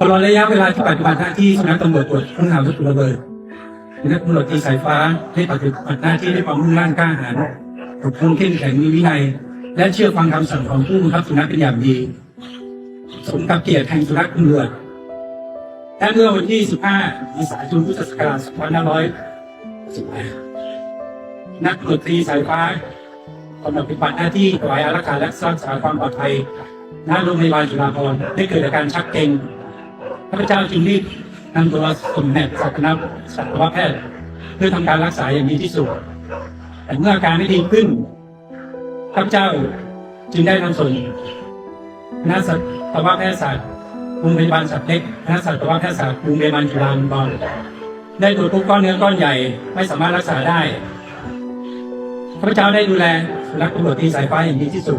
ตลอดระยะเวลาที่ปฏิบัติหน้าที่สำนักตำรวจตรวจค้นหาวัตถุระเบิดนักตำรวจตีสายฟ้าได้ปฏิบัติหน้าที่ด้วยความมุ่งมั่นกล้าหาญอดทนเข้มแข็งมีวินัย และเชื่อฟังคำสั่งของผู้บังคับสุนัขเป็นอย่างดีสมกับเกียรติแห่งสุนัขตำรวจและเมื่อวันที่ 15เมษายนพุทธศักราช2518นักตำรวจตีสายฟ้ากำลังปฏิบัติหน้าที่ถวายอารักขาและสรักษาความปลอดภัยณโรงพยาบาลจุฬาภรณ์ได้เกิดอาการชักเกร็ง ข้าพเจ้าจึงรีบนำตัวส่งแพทย์สัตวสัตวแพทย์เพื่อทำการรักษาอย่างดีที่สุด แต่เมื่ออาการไม่ดีขึ้นข้าพเจ้าจึงได้นำส่งคณะสัตวแพทยศาสตร์โรงพยาบาลสัตว์เล็กคณะสัตวแพทยศาสตร์โรงพยาบาลจุฬาลงกรณ์ได้ตรวจพบก้อนเนื้อก้อนใหญ่ไม่สามารถรักษาได้ข้าพเจ้าได้ดูแลสุนัขตำรวจตีสายฟ้าอย่างดีที่สุด